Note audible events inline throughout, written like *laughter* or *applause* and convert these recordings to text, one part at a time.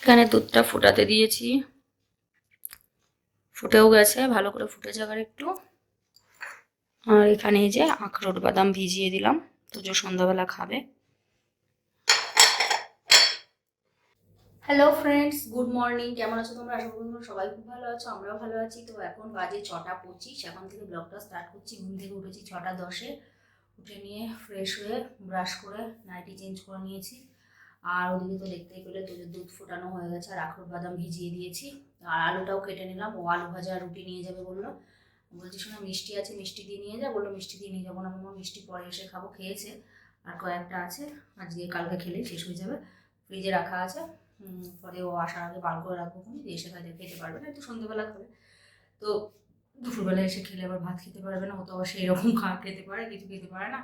এখানে দুধটা ফুটাতে দিয়েছি। ফুটেও গেছে, ভালো করে ফুটে যাবার একটু আর এখানে যে আখরোট বাদাম ভিজিয়ে দিলাম যে সন্ধ্যাবেলা খাবে। হ্যালো ফ্রেন্ডস গুড মর্নিং কেমন আছো তোমরা? আশা করি তোমরা সবাই খুব ভালো আছো, আমরাও ভালো আছি। তো এখন বাজে ছটা পঁচিশ, এখন থেকে ব্লগটা স্টার্ট করছি। ঘুম থেকে উঠেছি ছটা দশে। উঠে নিয়ে ফ্রেশ হয়ে ব্রাশ করে নাইটি চেঞ্জ করে নিয়েছি। আর ওদিকে তো দেখতেই পেলে তোদের দুধ ফোটানো হয়ে গেছে, আর আখরোট বাদাম ভিজিয়ে দিয়েছি। আর আলুটাও কেটে নিলাম, ও আলু ভাজা রুটি নিয়ে যাবে বলল। বলছি, শোনা, মিষ্টি আছে, মিষ্টি দিয়ে নিয়ে যা। বলল, মিষ্টি দিয়ে নিয়ে যাব না। মামা মিষ্টি পরে এসে খাব। খেয়েছে, আর কয়েকটা আছে, আজকে কালকে খেলে শেষ হয়ে যাবে। ফ্রিজে রাখা আছে। পরে ও আসার আগে বার করে রাখব দিয়ে এসে খাতে খেতে পারবে না, একটু সন্ধ্যেবেলা খাবে। তো দুপুরবেলা এসে খেলে আবার ভাত খেতে পারবে না, ও তো আবার সেই রকম খাওয়া খেতে পারে, কিছু খেতে পারে না।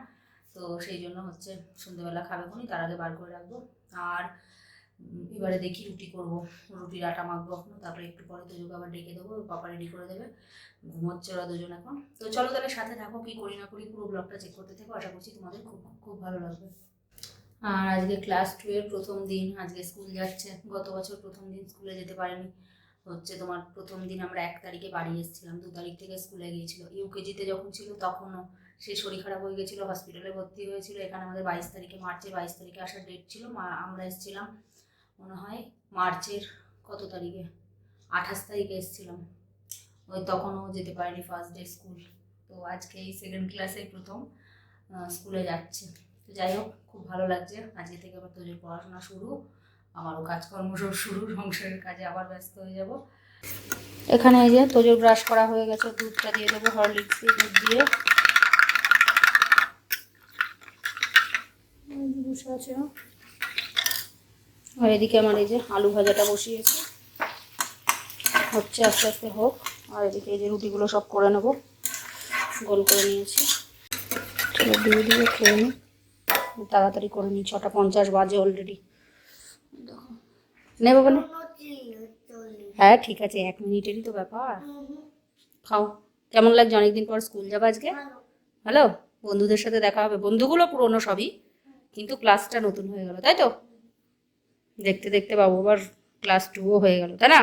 তো সেই জন্য হচ্ছে সন্ধ্যেবেলা খাবে কোনি তার আগে বার করে রাখব। আর এবারে দেখি রুটি করব। রুটির আটা মাখবো এখনও, তারপরে একটু পরে দুজোকে আবার ডেকে দেবো পাপা রেডি করে দেবে। ঘুমোচ্ছে ওরা দুজন এখন। তো চলো তাহলে সাথে থাকো, কি করি না করি, পুরো ব্লগটা চেক করতে থাকো, আশা করছি তোমাদের খুব খুব ভালো লাগবে। আর আজকে ক্লাস টু এর প্রথম দিন, আজকে স্কুল যাচ্ছে। গত বছর প্রথম দিন স্কুলে যেতে পারেনি। হচ্ছে তোমার প্রথম দিন আমরা এক তারিখে বাড়ি এসেছিলাম, দু তারিখ থেকে স্কুলে গিয়েছিল। ইউকেজিতে যখন ছিল তখনও সে শরীর খারাপ হয়ে গেছিল হসপিটালে ভর্তি হয়েছিল। এখানে আমাদের বাইশ তারিখে, মার্চের বাইশ তারিখে আসার ডেট ছিল। মা- আমরা এসেছিলাম, মনে হয় মার্চের কত তারিখে? আঠাশ তারিখে এসেছিলাম। ওই তখনও যেতে পারেনি ফার্স্ট ডে স্কুল তো আজকে এই সেকেন্ড ক্লাসে প্রথম স্কুলে যাচ্ছে। তো যাই হোক, খুব ভালো লাগছে। আজকে থেকে আবার তোদের পড়াশোনা শুরু। আমারও কাজকর্ম সব শুরু, সংসারের কাজে আবার ব্যস্ত হয়ে যাব। এখানে এই যে তোজোর ব্রাশ করা হয়ে গেছে, দুধটা দিয়ে দেবো হরলিক্স দিয়ে দুধ দিয়ে। বসে আছে। আর এদিকে আমার এই যে আলু ভাজাটা বসিয়েছি। হচ্ছে আস্তে আস্তে হোক। আর এদিকে এই যে রুটিগুলো সব করে নেব। গোল করে নিয়েছি। চলো দিয়ে দিয়ে খেয়ে নিই তাড়াতাড়ি করে নিই ছটা পঞ্চাশ বাজে অলরেডি দেখো। নেব বলে? হ্যাঁ ঠিক আছে এক মিনিটেরই তো ব্যাপার। খাও। কেমন লাগছে? অনেকদিন পর স্কুল যাব আজকে? ভালো? বন্ধুদের সাথে দেখা হবে। বন্ধুগুলো পুরনো সবই। কিন্তু ক্লাসটা নতুন হয়ে গেল, তাই তো? দেখতে দেখতে বাবু আবার ক্লাস টুও হয়ে গেল, তাই না?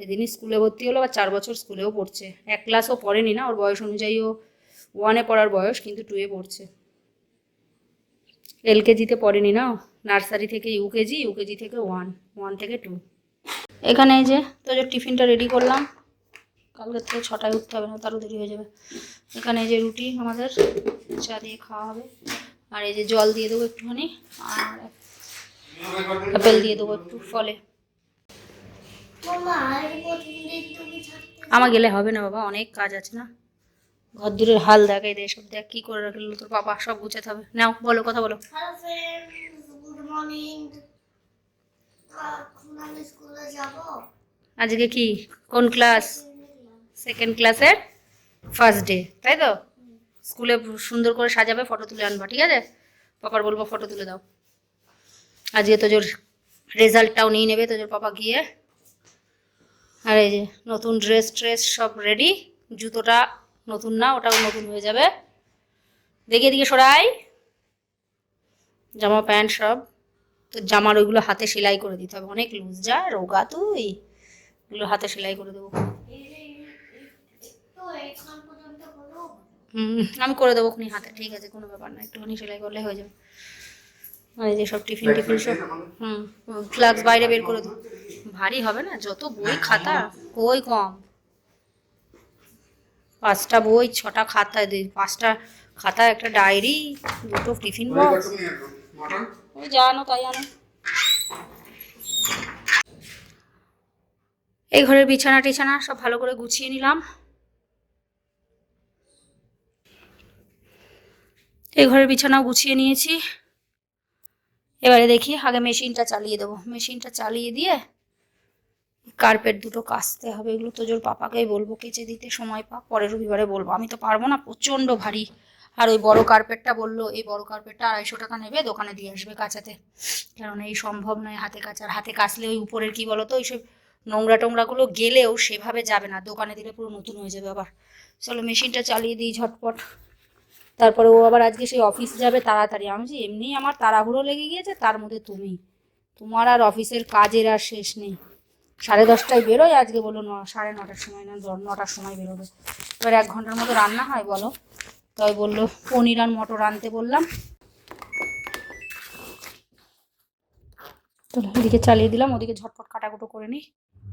এদিনই স্কুলে ভর্তি হলো, আবার চার বছর স্কুলেও পড়ছে। এক ক্লাসও পড়েনি না, ওর বয়স অনুযায়ী ও ওয়ানে পড়ার বয়স, কিন্তু টুয়ে পড়ছে। এলকেজিতে পড়েনি না নার্সারি থেকে ইউকেজি ইউকেজি থেকে ওয়ান ওয়ান থেকে টু এখানে এই যে, তো যে টিফিনটা রেডি করলাম, কালকে থেকে ছটায় উঠতে হবে, না তারও দেরি হয়ে যাবে। এখানে এই যে রুটি আমাদের, চা দিয়ে খাওয়া হবে। আর এই যে জল দিয়ে দেবো একটুখানি আর আপেল দিয়ে দেবো একটু ফলে। আমার গেলে হবে না বাবা অনেক কাজ আছে না। ঘর দূরের হাল দেখাই দে সব দেখ কি করে রাখল তোর বাবা সব গুছাতে হবে। নাও বলো কথা বলো। গুড মর্নিং স্কুলে যাব। আজকে কি? কোন ক্লাস? সেকেন্ড ক্লাসের ফার্স্ট ডে তাই তো? স্কুলে সুন্দর করে সাজাবে ফটো তুলে আনবা, ঠিক আছে? পাপার বলব ফটো তুলে দাও। আজকে তোজোর রেজাল্টটাও নিয়ে নেবে, তোজোর পাপা গিয়ে। আর এই যে নতুন ড্রেস ট্রেস সব রেডি জুতোটা নতুন না, ওটাও নতুন হয়ে যাবে। দেখি এদিকে সরাই। জামা প্যান্ট সব। তো জামার ওইগুলো হাতে সেলাই করে দিতে হবে, অনেক লুজ যা রোগা তুই। এগুলো হাতে সেলাই করে দেবো তো এখন পর্যন্ত বলো হুম আমি করে দেবো খুনি হাতে ঠিক আছে কোনো ব্যাপার না একটুখানি সেলাই করলে হয়ে যাবে। এই যে সব টিফিন টিফিন সব হুম ফ্লাক্স বাইরে বের করে দেবো ভারী হবে না যত বই খাতা বই কম। পাঁচটা বই ছটা খাতা দুই- পাঁচটা খাতা একটা ডায়েরি দুটো টিফিন বক্স। ওই যা তাই আনো। এই ঘরের বিছানা টিছানা সব ভালো করে গুছিয়ে নিলাম। এই ঘরের বিছানাও গুছিয়ে নিয়েছি। এবারে দেখি আগে মেশিনটা চালিয়ে দেবো। মেশিনটা চালিয়ে দিয়ে কার্পেট দুটো কাচতে হবে। এগুলো তো জোর পাপাকেই বলব, কেচে দিতে সময় পা পরের রবিবারে বলব। আমি তো পারব না, প্রচণ্ড ভারী। আর ওই বড় কার্পেটটা বলল, এই বড় কার্পেটটা আড়াইশো টাকা নেবে, দোকানে দিয়ে আসবে কাচাতে। কারণ এই সম্ভব নয় হাতে কাচার। হাতে কাচলে ওই উপরের কি বলো তো ওইসব নোংরা টোংরাগুলো গেলেও সেভাবে যাবে না। দোকানে দিলে পুরো নতুন হয়ে যাবে আবার। চলো মেশিনটা চালিয়ে দিই ঝটপট। তারপরে ও আবার আজকে সেই অফিস যাবে তাড়াতাড়ি। আমি বলছি এমনি আমার তাড়াহুড়ো লেগে গিয়েছে, তার মধ্যে তুমি। তোমার আর অফিসের কাজের আর শেষ নেই। সাড়ে দশটায় বেরোয় আজকে বলো ন, সাড়ে নটার সময় না নটার সময় বেরোবে। এবার এক ঘণ্টার মতো রান্না হয়, বলো। তাই বলল, পনির আর মটর আনতে বললাম। তো এদিকে চালিয়ে দিলাম, ওদিকে ঝটপট কাটাকুটো করে নিই।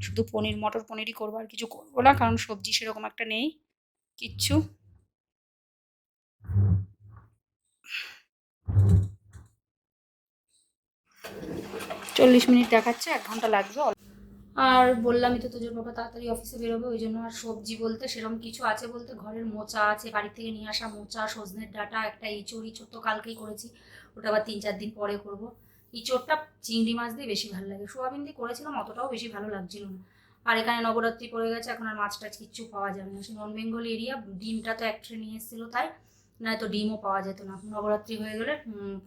শুধু পনির, মটর, পনিরই করব, আর কিছু করব না, কারণ সবজি সেরকম একটা নেই, কিচ্ছু। চল্লিশ মিনিট দেখাচ্ছে, এক ঘণ্টা লাগবে। আর বললামই তো তোজোর বাবা তাড়াতাড়ি অফিসে বেরোবে, ওই জন্য আর সবজি বলতে সেরকম কিছু আছে বলতে ঘরের মোচা আছে, বাড়ি থেকে নিয়ে আসা মোচা, সজনের ডাটা, একটা ইঁচড় ইঁচড় তো কালকেই করেছি, ওটা আবার তিন চার দিন পরে করব। ইঁচড়টা চিংড়ি মাছ দিয়ে বেশি ভালো লাগে, সোয়াবিন দিয়ে করেছিলাম, অতটাও বেশি ভালো লাগছিল না। আর এখানে নবরাত্রি পড়ে গেছে, এখন আর মাছ টাছ কিচ্ছু পাওয়া যাবে না, সে নন বেঙ্গল এরিয়া, ডিমটা তো এক ট্রে নিয়ে এসেছিল তাই না তো ডিমও পাওয়া যেত না। নবরাত্রি হয়ে গেলে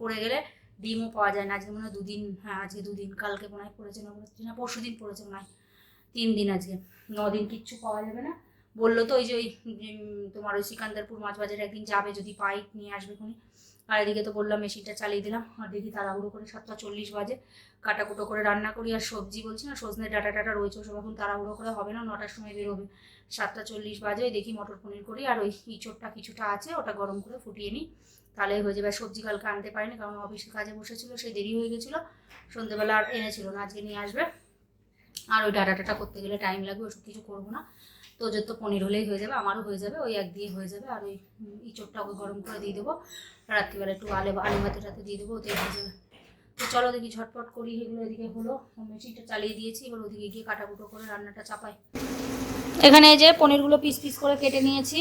পড়ে গেলে ডিমও পাওয়া যায় না। আজকে মনে হয় দুদিন হ্যাঁ আজকে দুদিন, কালকে মনে হয় পড়েছে নবরাত্রি। না, পরশু দিন পড়েছে মনে হয়। তিন দিন আজকে। নদিন দিন কিচ্ছু পাওয়া যাবে না। বলল তো ওই যে ওই তোমার ওই সিকান্দারপুর মাছ বাজারে একদিন যাবে, যদি পাই, নিয়ে আসবে খুনি। আর এদিকে তো বললাম মেশিনটা চালিয়ে দিলাম। আর দেখি তাড়াহুড়ো করে সাতটা চল্লিশ বাজে। কাটাকুটো করে রান্না করি আর সবজি বলছি না, সজনে ডাটা টাটা রয়েছে, ওসব এখন তাড়াহুড়ো করে হবে না, নটার সময় বেরোবে। সাতটা চল্লিশ বাজে ওই দেখি মটর পনির করি, আর ওই ইঁচড়টা কিছুটা আছে, ওটা গরম করে ফুটিয়ে নিই। তাহলে হয়ে যাবে সবজি কালকে আনতে পারিনি, কারণ অফিসে কাজে বসেছিল সেই দেরি হয়ে গেছিল সন্ধ্যেবেলা আর এনেছিল না, আজকে নিয়ে আসবে। আর ওই ডাটা টাটা করতে গেলে টাইম লাগবে, ওসব কিছু করব না। তো যে তো পনির হলেই হয়ে যাবে, আমারও হয়ে যাবে, ওই এক দিয়ে হয়ে যাবে, আর ওই ইঁচড়টা গরম করে দিয়ে দেবো। রাত্রিবেলা একটু আলে, আলু ভাতের সাথে দিয়ে দেবো ওতে হয়ে যাবে। তো চলো দেখি ঝটপট করি, এগুলো এদিকে হলো মেশিনটা চালিয়ে দিয়েছি, এবার ওদিকে গিয়ে কাটাকুটো করে রান্নাটা চাপাই। এখানে যে পনিরগুলো পিস পিস করে কেটে নিয়েছি।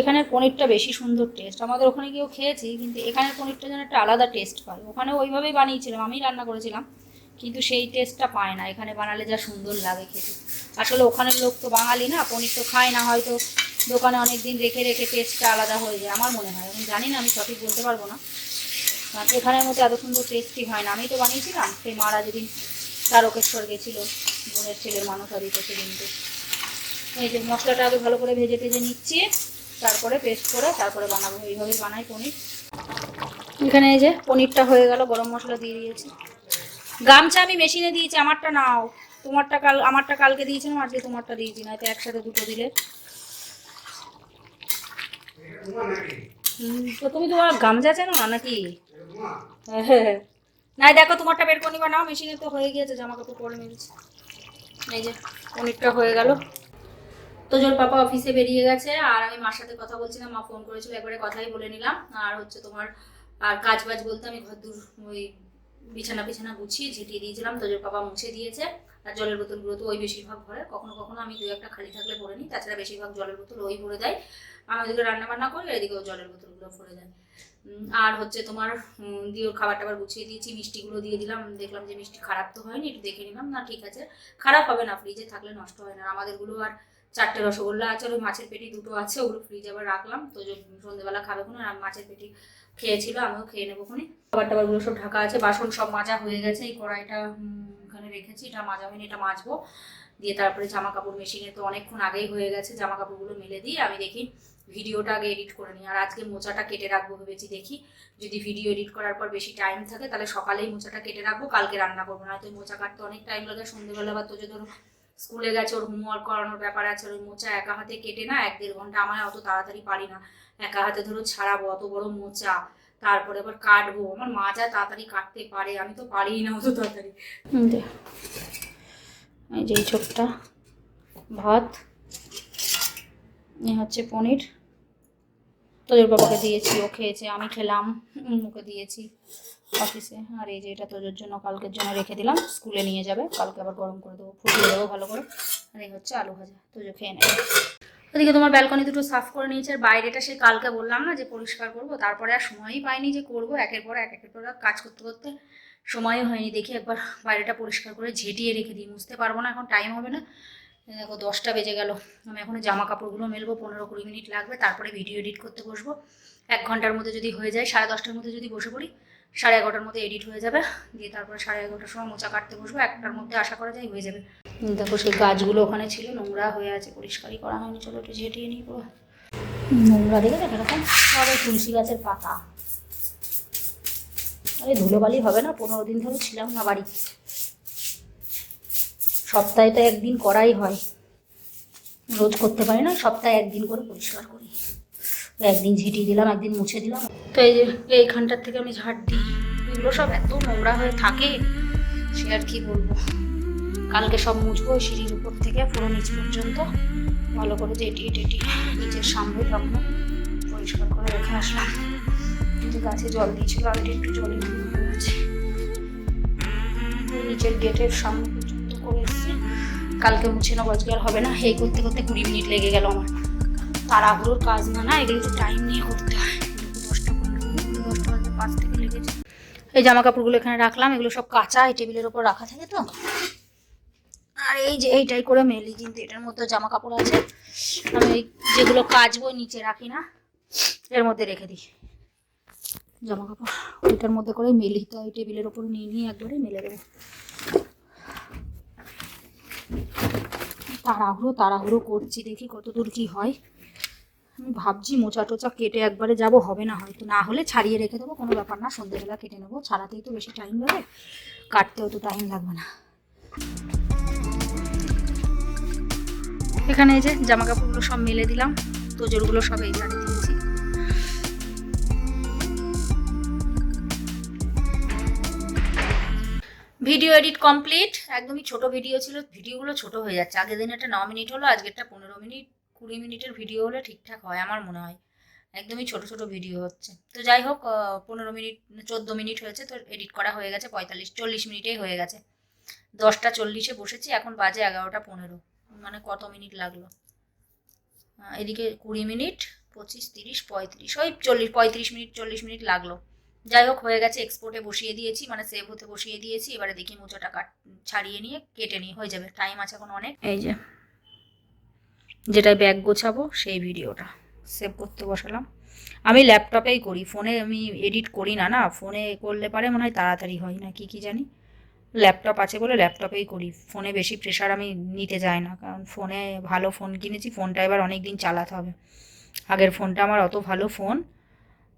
এখানে পনিরটা বেশি সুন্দর টেস্ট আমাদের ওখানে গিয়েও খেয়েছি, কিন্তু এখানের পনিরটা যেন একটা আলাদা টেস্ট পায়। ওখানে ওইভাবেই বানিয়েছিলাম আমি রান্না করেছিলাম। কিন্তু সেই টেস্টটা পায় না। এখানে বানালে যা সুন্দর লাগে খেতে। আসলে ওখানের লোক তো বাঙালি না, পনির তো খায় না, হয়তো দোকানে অনেক দিন রেখে রেখে টেস্টটা আলাদা হয়ে যায়, আমার মনে হয়। আমি জানি না, আমি সঠিক বলতে পারব না। এখানের মতো এত সুন্দর টেস্টি হয় না। আমি তো বানিয়েছিলাম, সেই মারা যেদিন তারকেশ্বর গেছিল, বোনের ছেলের মানুষ দিতে সেদিনকে। এই যে মশলাটা আগে ভালো করে ভেজে টেজে নিচ্ছি, তারপরে পেস্ট করে তারপরে বানাবো। এইভাবেই বানাই পনির। এখানে এই যে পনিরটা হয়ে গেল, গরম মশলা দিয়ে দিয়েছি। গামছা আমি মেশিনে দিয়েছি, আমারটা নাও। তোমারটা কাল, আমারটা কালকে দিয়েছিলাম, আজকে তোমারটা দিয়েছি না তো একসাথে দুটো দিলে। তো তুমি তোমার গামছা চেনো না নাকি? না দেখো, তোমারটা বের করে নিবা, নাও, মেশিনে তো হয়ে গিয়েছে জামা কাপড় পরে নিয়েছি। এই যে, অনেকটা হয়ে গেল। তো জোর পাপা অফিসে বেরিয়ে গেছে, আর আমি মার সাথে কথা বলছিলাম, মা ফোন করেছিল, একবারে কথাই বলে নিলাম। আর হচ্ছে তোমার, আর কাজ বাজ বলতে আমি ঘর দূর ওই বিছানা বিছানা গুছিয়ে ঝেঁটিয়ে দিয়েছিলাম তোজোর বাবা মুছে দিয়েছে। আর জলের বোতলগুলো তো ওই বেশিরভাগ ভরে কখনো কখনো আমি দু একটা খালি থাকলে ভরে নিই, তাছাড়া বেশিরভাগ জলের বোতল ওই ভরে দেয়। আমি ওদিকে রান্না বান্না করি এদিকে ও জলের বোতলগুলো ভরে দেয়। আর হচ্ছে তোমার দিয়ে খাবার টাবার গুছিয়ে দিয়েছি, মিষ্টিগুলো দিয়ে দিলাম। দেখলাম যে মিষ্টি খারাপ তো হয়নি, একটু দেখে নিলাম। না, ঠিক আছে। খারাপ হবে না ফ্রিজে থাকলে নষ্ট হয় না। আমাদেরগুলো আর চারটে রসগোল্লা আছে ওই মাছের পেটি দুটো আছে, ওগুলো ফ্রিজে আবার রাখলাম। তো সন্ধ্যেবেলা খাবে কোনো, আর মাছের পেটি খেয়েছিল, আমিও খেয়ে নেব খুনি খাবার টাবারগুলো সব ঢাকা আছে, বাসন সব মাজা হয়ে গেছে, এই কড়াইটা এখানে রেখেছি, এটা মাজা হয়নি এটা মাজবো। দিয়ে তারপরে জামা কাপড় মেশিনে তো অনেকক্ষণ আগেই হয়ে গেছে জামা কাপড়গুলো মেলে দিয়ে আমি দেখি ভিডিওটা আগে এডিট করে নিই। আর আজকে মোচাটা কেটে রাখব ভেবেছি, দেখি যদি ভিডিও এডিট করার পর বেশি টাইম থাকে, তাহলে সকালেই মোচাটা কেটে রাখব, কালকে রান্না করব। না তো মোচা কাটতে অনেক টাইম লাগে সন্ধ্যেবেলা বা তো যে ধরো স্কুলে গেছে, ওর হোমওয়ার্ক করানোর ব্যাপার আছে, ওই মোচা একা হাতে কেটে না, এক দেড় ঘণ্টা আমার অত তাড়াতাড়ি পারি না। একা হাতে ধরো ছাড়াবো, অত বড় মোচা, তারপরে আবার কাটবো। আমার মা যা তাড়াতাড়ি কাটতে পারে, আমি তো পারি না অত তাড়াতাড়ি। এই যে ছোটটা ভাত, এ হচ্ছে পনির। তোদের বাবাকে দিয়েছি, ও খেয়েছে, আমি খেলাম ওকে দিয়েছি। অফিসে আর এই যে এটা তোদের জন্য, কালকের জন্য রেখে দিলাম। স্কুলে নিয়ে যাবে। কালকে আবার গরম করে দেবো। ফুটিয়ে দেবো ভালো করে। আর এই হচ্ছে আলু ভাজা। তোজো খেয়ে নেবে ওদিকে তোমার ব্যালকনি দুটো সাফ করে নিয়েছে। আর বাইরেটা সে কালকে বললাম না যে পরিষ্কার করব। তারপরে আর সময়ই পাইনি যে করব। একের পর এক, একের পর কাজ করতে করতে সময়ও হয়নি। দেখি একবার বাইরেটা পরিষ্কার করে ঝেঁটিয়ে রেখে দিই। বুঝতে পারব না, এখন টাইম হবে না। দেখো, দশটা বেজে গেল। আমি এখন জামা কাপড়গুলো মেলবো। পনেরো কুড়ি মিনিট লাগবে। তারপরে ভিডিও এডিট করতে বসবো। এক ঘণ্টার মধ্যে যদি হয়ে যায়, সাড়ে দশটার মধ্যে যদি বসে পড়ি সাড়ে এগারোটার মধ্যে এডিট হয়ে যাবে। দিয়ে তারপরে সাড়ে এগারোটার সময় মোচা কাটতে বসবো, একটার মধ্যে আশা করা যায় হয়ে যাবে। দেখো সেই গাছগুলো ওখানে ছিল, নোংরা হয়ে আছে, পরিষ্কারই করা হয়নি। চলো একটু ঝেঁটিয়ে নিই পুরো। নোংরা দেখে দেখো এরকম? সব ওই তুলসী গাছের পাতা। আরে, ধুলোবালি হবে না? পনেরো দিন ধরে ছিলাম না বাড়ি। সপ্তাহে তো একদিন করাই হয়। রোজ করতে পারি না, সপ্তাহে একদিন করে পরিষ্কার করি। একদিন ঝিটিয়ে দিলাম, একদিন মুছে দিলাম। তো এই যে, এইখানটার থেকে আমি ঝাড় দিই। এগুলো সব এত নোংরা হয়ে থাকে, সে আর কি বলব? কালকে সব মুছবো সিঁড়ির উপর থেকে, পুরো নিচ পর্যন্ত। ভালো করে টেটিয়ে টেটিয়ে নিচের সামনে টামনে পরিষ্কার করে রেখে আসলাম। কিন্তু গাছে জল দিয়েছিল আগে একটু জলে ডুবে গেছে। নিচের গেটের সামনে পর্যন্ত করে এসেছি। কালকে মুছে নেব, আজকে আর হবে না। এই করতে করতে কুড়ি মিনিট লেগে গেল আমার। তাড়াহুড়োর কাজ না না এগুলো টাইম নিয়ে করতে হয়। দশটা পনেরো দশটা পাঁচ থেকে এই জামা কাপড়গুলো এখানে রাখলাম, এগুলো সব কাঁচা, এই টেবিলের ওপর রাখা থাকে তো। আর এই যে এইটাই করে মেলি, কিন্তু এটার মধ্যে জামা কাপড় আছে। আমি যেগুলো কাচবো নিচে রাখি না, এর মধ্যে রেখে দিই। জামা কাপড় ওইটার মধ্যে করে মেলি, তো এই টেবিলের ওপর নিয়ে নিয়ে একবারে মেলে দেবো। তাড়াহুড়ো তাড়াহুড়ো করছি, দেখি কত দূর কি হয়। আমি ভাবছি মোচা টোচা কেটে একবারে যাব, হবে না হয়তো। না হলে ছাড়িয়ে রেখে দেবো, কোনো ব্যাপার না সন্ধ্যেবেলা কেটে নেব। ছাড়াতেই তো বেশি টাইম লাগে, কাটতেও তো টাইম লাগবে না। এখানে এই যে জামা কাপড়গুলো সব মেলে দিলাম, তোজোরগুলো সব এই জারে দিয়েছি। ভিডিও এডিট কমপ্লিট, একদমই ছোট ভিডিও ছিল, ভিডিওগুলো ছোট হয়ে যাচ্ছে। আগের দিন একটা ন মিনিট হলো, আজকেরটা পনেরো মিনিট। কুড়ি মিনিটের ভিডিও হলে ঠিকঠাক হয় আমার মনে হয়। একদমই ছোট ছোট ভিডিও হচ্ছে। তো যাই হোক পনেরো মিনিট, চোদ্দ মিনিট হয়েছে, তো এডিট করা হয়ে গেছে, পঁয়তাল্লিশ, চল্লিশ মিনিটেই হয়ে গেছে। দশটা চল্লিশে বসেছি, এখন বাজে এগারোটা পনেরো। মানে কত মিনিট লাগল? এদিকে কুড়ি মিনিট, পঁচিশ, তিরিশ, পঁয়ত্রিশ, ওই চল্লিশ, পঁয়ত্রিশ মিনিট, চল্লিশ মিনিট লাগল। যাই হোক, হয়ে গেছে এক্সপোর্টে বসিয়ে দিয়েছি মানে সেভ হতে বসিয়ে দিয়েছি, এবারে দেখি মোচাটা কাট, ছাড়িয়ে নিয়ে কেটে নিয়ে হয়ে যাবে টাইম আছে এখন অনেক। এই যে। যেটা ব্যাগ গোছাবো, সেই ভিডিওটা সেভ করতে বসালাম। আমি ল্যাপটপেই করি ফোনে আমি এডিট করি না না ফোনে করলে পারে মনে হয় তাড়াতাড়ি হয় না, কি কি জানি। ল্যাপটপ আছে বলে ল্যাপটপেই করি ফোনে বেশি প্রেশার আমি নিতে যাই না, কারণ ফোনে ভালো ফোন কিনেছি ফোনটা এবার অনেক দিন চালাতে হবে। আগের ফোনটা আমার অত ভালো ফোন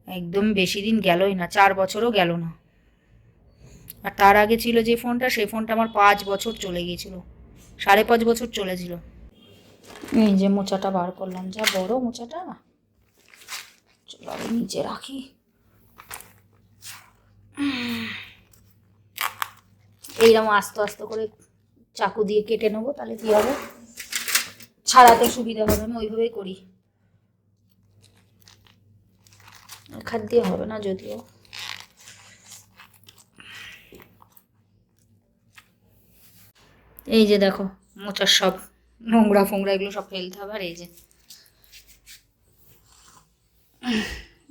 একদম বেশি দিন গেলই না, চার বছরও গেল না। আর তার আগে ছিল যে ফোনটা সেই ফোনটা আমার পাঁচ বছর চলে গিয়েছিল, সাড়ে পাঁচ বছর চলেছিল। এই যে মোচাটা বার করলাম, যা বড় মোচাটা। চলো আগে নিচে রাখি। এইরকম আস্তে আস্তে করে চাকু দিয়ে কেটে নেব, তাহলে কি হবে? ছাড়াতে সুবিধা হবে, আমি ওইভাবেই করি। খাদ দিয়ে হবে না যদিও। এই যে দেখো, মোচার সব। নোংরা ফোংরা এগুলো সব ফেলতে হবে, আর এই যে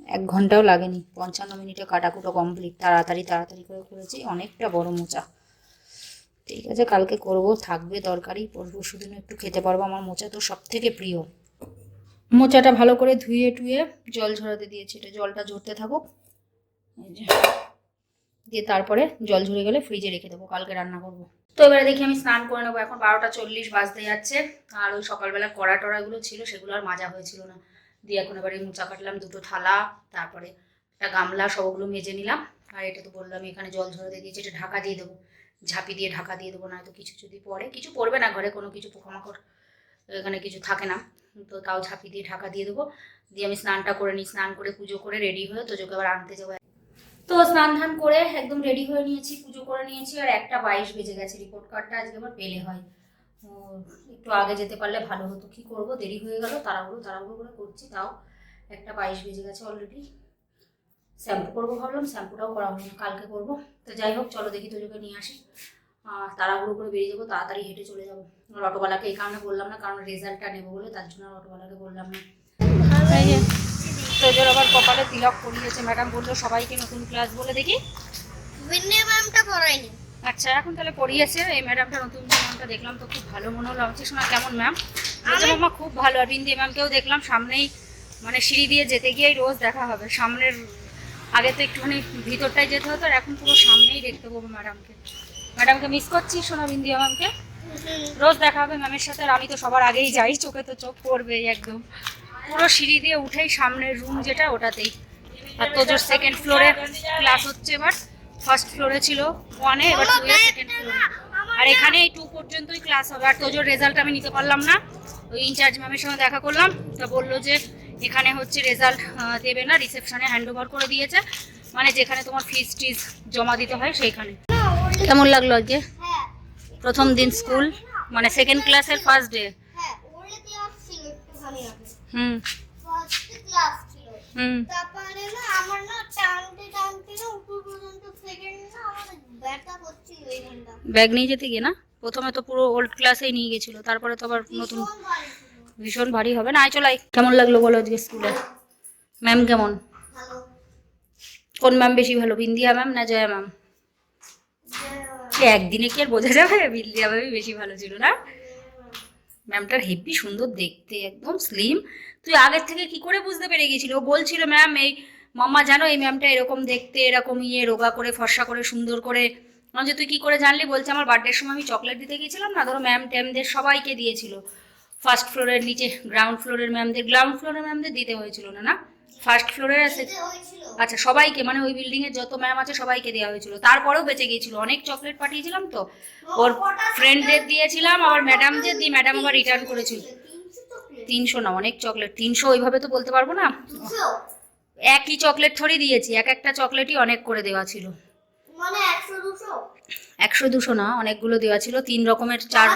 এক ঘন্টাও লাগেনি, পঞ্চান্ন মিনিটে কাটাকুটো কমপ্লিট তাড়াতাড়ি তাড়াতাড়ি করে করেছি, অনেকটা বড় মোচা। ঠিক আছে, কালকে করব, থাকবে দরকারি, পরশু দিনও একটু খেতে পারব, আমার মোচা তো সব থেকে প্রিয়। মোচাটা ভালো করে ধুয়ে টুয়ে জল ঝরাতে দিয়েছি, এটা জলটা ঝরতে থাকুক। দিয়ে তারপরে জল ঝরে গেলে ফ্রিজে রেখে দেবো, কালকে রান্না করব। তো এবারে দেখি আমি স্নান করে নেব। এখন বারোটা চল্লিশ বাজতে যাচ্ছে। আর ওই সকালবেলা কড়া টড়াগুলো ছিল, সেগুলো আর মাজা হয়েছিল না। দিয়ে এখন এবারে মোচা কাটলাম, দুটো থালা, তারপরে একটা গামলা সবগুলো মেজে নিলাম। আর এটা তো বললাম, এখানে জল ঝরাতে দিয়েছি এটা ঢাকা দিয়ে দেবো। ঝাঁপি দিয়ে ঢাকা দিয়ে দেবো না তো কিছু যদি পড়ে। কিছু পড়বে না ঘরে, কোনো কিছু পোকামাকড়, এখানে কিছু থাকে না। তো তাও ঝাঁপি দিয়ে ঢাকা দিয়ে দেবো। দিয়ে আমি স্নানটা করে নিই, স্নান করে পুজো করে রেডি হয়ে তোজোকে আবার আনতে যাব। তো স্নান ধান করে একদম রেডি হয়ে নিয়েছি পুজো করে নিয়েছি আর একটা বাইশ বেজে গেছে রিপোর্ট কার্ডটা আজকে আবার পেলে হয়। ও, একটু আগে যেতে পারলে ভালো হতো কি করব? দেরি হয়ে গেল তাড়াহুড়ো তাড়াহুড়ো করে করছি তাও একটা বাইশ বেজে গেছে অলরেডি শ্যাম্পু করব ভাবলাম শ্যাম্পুটাও করা হলো কালকে করব। তো যাই হোক চলো দেখি তোজোকে নিয়ে আসি। আহ, তাড়াহুড়ো করে বেরিয়ে যাব তাড়াতাড়ি হেঁটে চলে যাব। আর অটোওয়ালাকে এই কারণে বললাম না কারণ রেজাল্টটা নেব বলে তার জন্য আর অটোওয়ালাকে বললাম না। এই আবার কপালে তিলক করিয়েছে ম্যাডাম বলল সবাইকে নতুন ক্লাস বলে দেখি। ম্যামটা পড়ায়নি। আচ্ছা এখন তাহলে পড়িয়েছে। এই ম্যাডামটা নতুন ম্যামটা দেখলাম তো খুব ভালো মনে হলো। হচ্ছে শোনা কেমন ম্যাম মামা খুব ভালো। আর বিন্দি ম্যামকেও দেখলাম সামনেই মানে সিঁড়ি দিয়ে যেতে গিয়েই রোজ দেখা হবে। সামনের আগে তো একটুখানি ভিতরটাই যেতে হতো আর এখন পুরো সামনেই দেখতে পাবো ম্যাডামকে। ম্যাডামকে মিস করছি সোনা বিন্দি ম্যামকে রোজ দেখা হবে ম্যামের সাথে আর আমি তো সবার আগেই যাই। চোখে তো চোখ পড়বেই একদম। পুরো সিঁড়ি দিয়ে উঠেই সামনের রুম যেটা, ওটাতেই। আর তোজোর সেকেন্ড ফ্লোরে ক্লাস হচ্ছে এবার। ফার্স্ট ফ্লোরে ছিল ওয়ানে এবার টু সেকেন্ড ফ্লোরে আর এখানে এই টু পর্যন্তই ক্লাস হবে। আর তোজোর রেজাল্ট আমি নিতে পারলাম না। ওই ইনচার্জ ম্যামের সঙ্গে দেখা করলাম। তা বলল যে, এখানে হচ্ছে রেজাল্ট দেবে না। রিসেপশনে হ্যান্ড ওভার করে দিয়েছে। মানে যেখানে তোমার ফিস টিস জমা দিতে হয়, সেইখানে। কেমন লাগল আজকে? প্রথম দিন স্কুল মানে সেকেন্ড ক্লাসের ফার্স্ট ডে হ্যাঁ ওরে ক্লাস ছিল একটুখানি আগে হুম। ফার্স্ট ক্লাস ছিল। হুম। তারপরে না আমার না টানতে টানতে না উপর পর্যন্ত সেকেন্ড না আমার ব্যথা করছিল এই ব্যাগ নিয়ে যেতে গিয়ে না? প্রথমে তো পুরো ওল্ড ক্লাসেই নিয়ে গেছিল তারপরে তো আবার নতুন ভীষণ ভারী ছিল। ভীষণ ভারী হবে। না আয়। চলাই কেমন লাগল বলো আজকে স্কুলে ম্যাম কেমন? কোন ম্যাম বেশি ভালো বিন্দিয়া ম্যাম না জয়া ম্যাম একদিনে কি আর বোঝা যাবে? বিন্দিয়া ম্যামই বেশি ভালো ছিল না? ম্যামটার হেভি সুন্দর দেখতে, একদম স্লিম তুই আগের থেকে কি করে বুঝতে পেরে গেছিল? ও বলছিল ম্যাম এই মাম্মা জানো, এই ম্যামটা এরকম দেখতে, এরকম ইয়ে রোগা করে, ফর্সা করে, সুন্দর করে। যে তুই কি করে জানলি? বলছে, আমার বার্থডের সময় আমি চকলেট দিতে গিয়েছিলাম না? ধরো ম্যাম ট্যামদের সবাইকে দিয়েছিল। ফার্স্ট ফ্লোরের নিচে গ্রাউন্ড ফ্লোরের ম্যামদের গ্রাউন্ড ফ্লোরের ম্যামদের দিতে হয়েছিল না না? ফার্স্ট ফ্লোরের আছে। আচ্ছা সবাইকে মানে ওই বিল্ডিং এর যত ম্যাম আছে সবাইকে দেওয়া হয়েছিল। তারপরেও বেঁচে গিয়েছিল। অনেক চকলেট পাঠিয়েছিলাম তো। ওর ফ্রেন্ডদের দিয়েছিলাম আবার ম্যাডামদের দিয়ে ম্যাডাম আবার রিটার্ন করেছিল। তিনশো না অনেক চকলেট তিনশো ওইভাবে তো বলতে পারব না? একই চকলেট থরি দিয়েছি। এক একটা চকলেটই অনেক করে দেওয়া ছিল। মানে একশো দুশো। না অনেকগুলো দেওয়া ছিল। তিন রকমের চার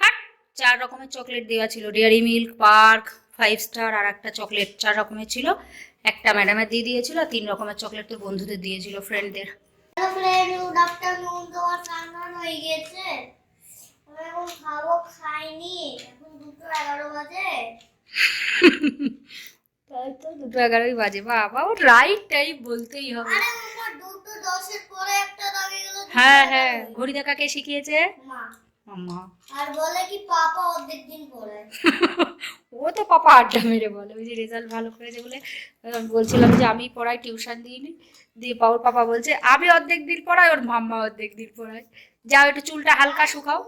হ্যাঁ চার রকমের চকলেট দেওয়া ছিল। Dairy Milk Perk Five Star আর একটা চকলেট চার রকমের ছিল। একটা ম্যাডামের দিয়ে দিয়েছিল আর তিন রকমের চকলেট তোর বন্ধুদের দিয়েছিল ফ্রেন্ডদের হয়ে গেছে? এখন খাব খাইনি। এখন দুটো এগারো বাজে। *laughs* তাই তো দুটো এগারোই বাজে। বাবা ও রাইট টাইম বলতেই হবে। হ্যাঁ হ্যাঁ ঘড়ি দেখা কে শিখিয়েছে। মা। আর বলে কি পাপা অর্ধেক দিন পরে *laughs* ও তো পাপা আড্ডা মেরে বলে ওই যে রেজাল্ট ভালো করেছে বলে বলছিলাম যে আমি পড়াই টিউশন দিইনি দিয়ে পাওয়ার পাপা বলছে আমি অর্ধেক দিন পড়াই ওর মাম্মা অর্ধেক দিন পড়ায়। যাও একটু চুলটা হালকা শুকাও।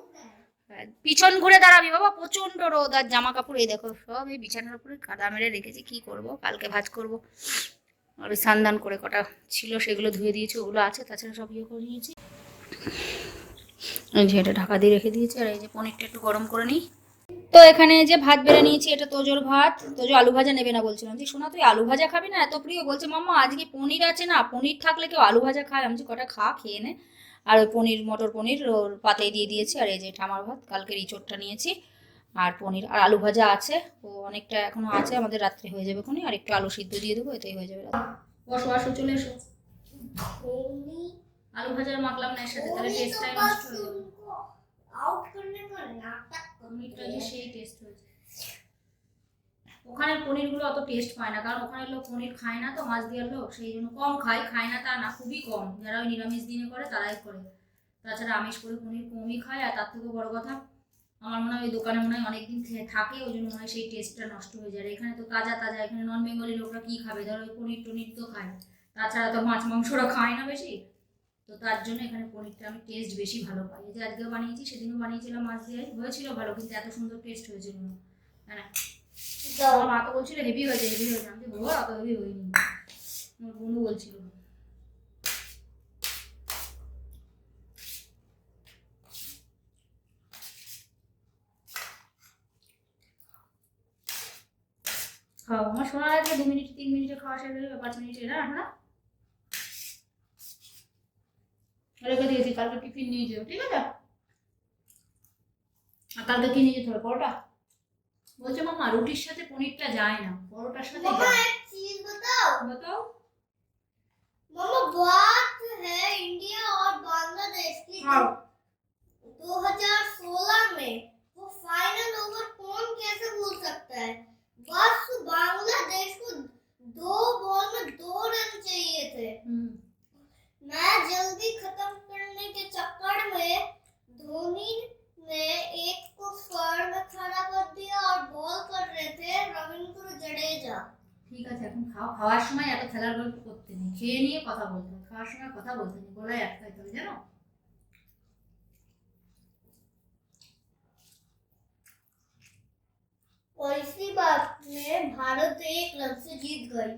পিছন ঘুরে দাঁড়াবি বাবা প্রচণ্ড রোদ আর জামা কাপড় এই দেখো সব এই বিছানার উপরে কাদা মেরে রেখেছি কি করব? কালকে ভাজ করব। আর ওই সান্দান করে কটা ছিল সেগুলো ধুয়ে দিয়েছি ওগুলো আছে তাছাড়া সব ইয়ে করে নিয়েছি। যে এটা ঢাকা দিয়ে রেখে দিয়েছি আর এই যে পনিরটা একটু গরম করে নিই। তো এখানে যে ভাত বেড়ে নিয়েছি এটা তোজোর ভাত। তোজো আলু ভাজা নেবে না বলছিলাম। যে শোনা তুই আলু ভাজা খাবি না? এত প্রিয়। বলছে মাম্মা আজকে পনির আছে না? পনির থাকলে কেউ আলু ভাজা খায়? আমি যে কটা খা খেয়ে নে। আর ওই পনির মটর পনির ওর পাতেই দিয়ে দিয়েছি। আর এই যে ঠামার ভাত। কালকে ইঁচড়টা নিয়েছি। আর পনির আর আলু ভাজা আছে। ও অনেকটা এখনও আছে। আমাদের রাত্রে হয়ে যাবে কোনি আর একটু আলু সিদ্ধ দিয়ে দেবো এতেই হয়ে যাবে বসো আসো চলে এসো। আলু ভাজা মাখলাম না একসাথে তাহলে টেস্টটাই নষ্ট হয়ে যাবে আউট করলে পরে নাটা মিটটা সেই টেস্ট হয়ে যায়। ওখানে পনিরগুলো অত টেস্ট পায় না কারণ ওখানে লোক পনির খায় না তো মাছ দিয়ে লোক সেই জন্য কম খায় খায় না তা না খুবই কম। যারা ওই নিরামিষ দিনে করে তারাই করে। তাছাড়া আমিষ করে পনির কমই খায় আর তার থেকেও বড় কথা আমার মনে হয় ওই দোকানে মনে হয় অনেকদিন থাকে ওই জন্য মনে হয় সেই টেস্টটা নষ্ট হয়ে যায়। এখানে তো তাজা তাজা এখানে নন বেঙ্গলি লোকরা কী খাবে? ধরো ওই পনির টনির তো খায়। তাছাড়া তো মাছ মাংসরা খায় না বেশি। তো তার জন্য এখানে পনিরটা আমি টেস্ট বেশি ভালো পাই। যে আজকেও বানিয়েছি সেদিনও বানিয়েছিলাম মাছ দিয়ে হয়েছিল ভালো কিন্তু এত সুন্দর টেস্ট হয়েছিল না। হ্যাঁ আমার মা তো বলছিল হেভি হয়েছে হেভি হয়েছে। আমি বলো অত হেভি হয়নি। আমার বোনও বলছিল। খাও আমার শোনা যাচ্ছে দু মিনিট তিন মিনিটে খাওয়া শেষ হয়ে যাবে পাঁচ মিনিটে না না রেখে দিয়েছি কালকে টিফিন নিয়ে যেও ঠিক আছে আর কালকে কি নিয়ে যেতে হবে পরোটা বলছে মামা রুটির সাথে পনিরটা যায় না পরোটার সাথে मम्मा যায় एक चीज बताओ बताओ मम्मा बात है इंडिया और बांग्लादेश की हाँ 2016 में वो फाइनल সময় কথা বলতে নেই গলায় আটকাইতে হবে জানো और इसी बात में भारत एक रन से जीत गई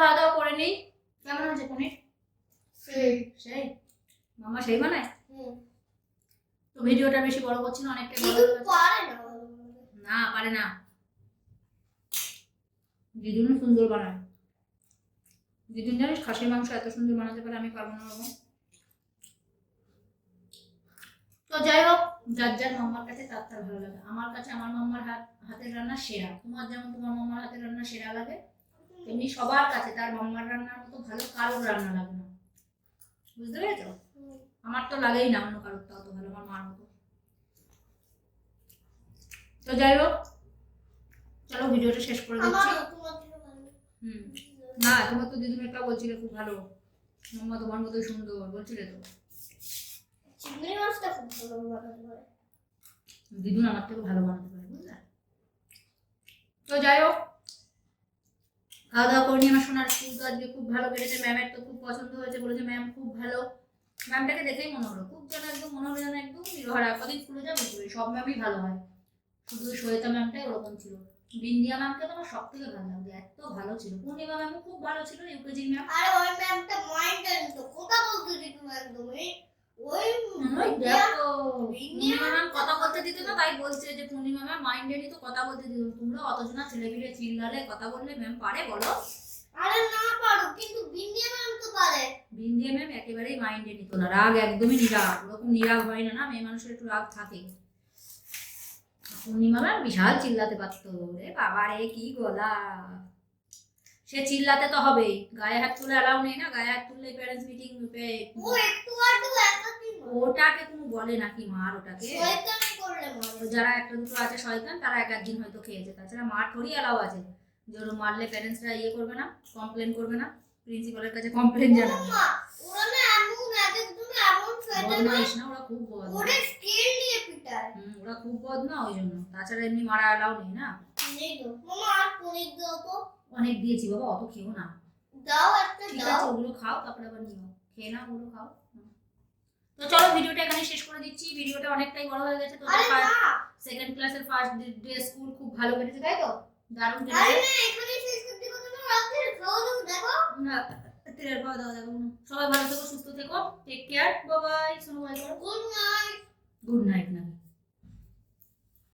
খাওয়া দাওয়া করে নিই। কেমন হয়েছে পনির। সেই সেই। মামা সেই বানায়? তো ভিডিওটা বেশি বড় করছি না গেছে। পারে না। না পারে না। দিদুন সুন্দর বানায়। দিদুন জানিস খাসির মাংস এত সুন্দর বানাতে পারে আমি পারব না বাবা। তো যাই হোক যার যার মাম্মার কাছে তার তার ভালো লাগে। আমার কাছে আমার মাম্মার হাত হাতের রান্না সেরা। তোমার যেমন তোমার মাম্মার হাতের রান্না সেরা লাগে তেমনি সবার কাছে তার মাম্মার রান্নার মতো ভালো কারোর রান্না লাগে না। বুঝতে পেরেছ। আমার তো লাগেই না অন্য কারোর তো অত ভালো আমার মার মতো। তো যাই হোক চলো ভিডিওটা শেষ করে দিচ্ছি। হুম। না তোমার তো দিদিমেরটা বলছিলে খুব ভালো। মাম্মা তোমার মতোই সুন্দর বলছিলে তো। চিংড়ি মাছটা খুব ভালো বানাতে পারে। দিদুন আমার থেকে ভালো বানাতে পারে বুঝলে? তো যাই হোক খাওয়া দাওয়া করে নিয়ে আমার সোনার স্কুল তো আজকে খুব ভালো কেটেছে, ম্যামের তো খুব পছন্দ হয়েছে বলেছে, ম্যাম খুব ভালো। ম্যামটাকে দেখেই মনে হলো, খুব যেন একদম মনে হলো যেন একদম নিরহরা কদিন স্কুলে যাবে সব ম্যামই ভালো হয়। শুধু শ্বেতা ম্যামটাই ওরকম ছিল। বিন্দিয়া ম্যামকে তো আমার সব থেকে ভালো লাগতো, এত ভালো ছিল। পূর্ণিমা ম্যামও খুব ভালো ছিল, ইউকেজির ম্যাম। আরে ওই ম্যামটা মাইন্ড তো কথা বলতে একদম এই ওই ওই দেখো বিন্দিয়া পূর্ণিমা ম্যাম কথা বলতে দিত না তাই বলছে যে পূর্ণিমা ম্যাম মাইন্ডেরই তো কথা বলতে দিত। তোমরা অতজনা ছেলে পিলে চিল্লালে কথা বললে ম্যাম পারে বলো। আরে না পারো কিন্তু বিন্দিয়া ম্যাম তো পারে। বিন্দিয়া ম্যাম একেবারেই মাইন্ডে নিত না রাগ একদমই নিরাগ ওরকম নিরাগ হয় না না মেয়ে মানুষের একটু রাগ থাকে। পূর্ণিমা ম্যাম বিশাল চিল্লাতে পারতো রে বাবা রে কি গলা। সে চিল্লাতে তো হবেই। গায়ে হাত তুলে অ্যালাউ নেই না গায়ে হাত তুললে প্যারেন্টস মিটিং। ওটাকে তুমি বলে নাকি মার ওটাকে। যারা একটা দুটো আছে শয়তান তারা এক একদিন হয়তো খেয়েছে। তাছাড়া মার থরি অ্যালাউ আছে। যে ওরা মারলে প্যারেন্টসরা ইয়ে করবে না কমপ্লেন করবে না প্রিন্সিপালের কাছে কমপ্লেন জানাবে। না বদমাইশ ওরা খুব বদমাইশ। ওরে খুব বদনা ওই জন্য। তাছাড়া এমনি মারা অ্যালাউ নেই না। মামা আর পনির অনেক দিয়েছি বাবা অত খেও না। দাও একটা দাও। ওগুলো খাও তারপরে আবার নিও। খেয়ে না ওগুলো খাও। তো চলো ভিডিওটা এখানে শেষ করে দিচ্ছি। ভিডিওটা অনেকটাই বড় হয়ে গেছে তো না। সেকেন্ড ক্লাসের ফার্স্ট ডে স্কুল খুব ভালো কেটেছে তাই তো? দারুণ আরে না এখানে শেষ করতে কথা না রাত্রে খাওয়া দাওয়া দেখো। না তেলের খাওয়া দাওয়া দেখো সবাই ভালো থেকো সুস্থ থেকো। Take care bye bye good night good night নাকি?